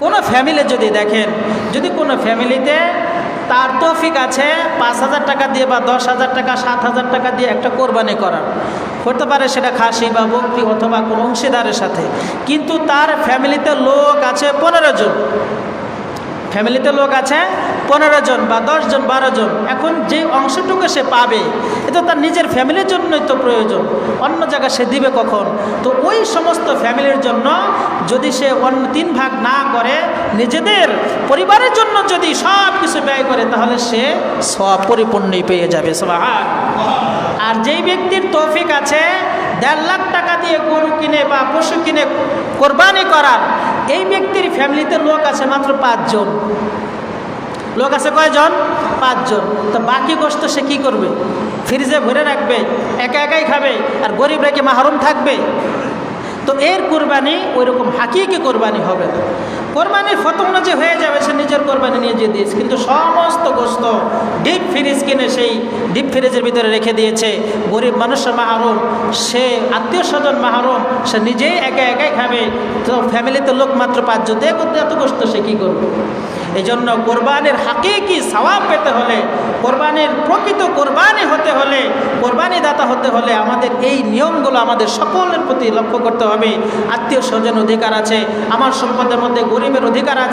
কোনো ফ্যামিলি যদি দেখেন, যদি কোনো ফ্যামিলিতে তার তৌফিক আছে পাঁচ হাজার টাকা দিয়ে বা দশ হাজার টাকা, সাত হাজার টাকা দিয়ে একটা কোরবানি করার। হতে পারে সেটা খাসি বা বক্তি অথবা কোনো অংশীদারের সাথে। কিন্তু তার ফ্যামিলিতে লোক আছে পনেরো জন। ফ্যামিলিতে লোক আছে, পনেরো জন বা জন, বারো জন। এখন যে অংশটুকু সে পাবে, এটা তার নিজের ফ্যামিলির জন্যই তো প্রয়োজন। অন্য জায়গায় সে দিবে কখন? তো ওই সমস্ত ফ্যামিলির জন্য যদি সে অন্য তিন ভাগ না করে, নিজেদের পরিবারের জন্য যদি সব কিছু ব্যয় করে, তাহলে সে সব পরিপূর্ণই পেয়ে যাবে। সবাই আর যেই ব্যক্তির তৌফিক আছে, দেড় লাখ টাকা দিয়ে গরু কিনে বা পশু কিনে কোরবানি করার এই ব্যক্তির ফ্যামিলিতে লোক আছে মাত্র পাঁচজন। লোক আছে কয়জন? পাঁচজন। তো বাকি গোস্ত সে কী করবে? ফ্রিজে ভরে রাখবে, একা একাই খাবে, আর গরিব রেখে মাহরুম থাকবে? তো এর কোরবানি ওই রকম হাকিকে কোরবানি হবে না। কোরবানির ফতমনা যে হয়ে যাবে, সে নিজের কোরবানি নিয়ে যে দিয়েছে। কিন্তু সমস্ত গোস্ত ডিপ ফ্রিজ কিনে সেই ডিপ ফ্রিজের ভিতরে রেখে দিয়েছে। গরিব মানুষের মাহরুম, সে আত্মীয় স্বজন মাহরুম, সে নিজেই একা একাই খাবে। তো ফ্যামিলিতে লোক মাত্র পাঁচজন দিয়ে করতে এত গোস্ত সে কী করবে? এই জন্য কোরবানির হাকিকি সওয়াব পেতে হলে, কোরবানির প্রকৃত কোরবানি হতে হলে হতে হলে আমাদের এই নিয়মগুলো আমাদের সকলের প্রতি লক্ষ্য করতে হবে। আত্মীয় স্বজন অধিকার আছে, আমার সম্পদের মধ্যে গরিবের অধিকার আছে।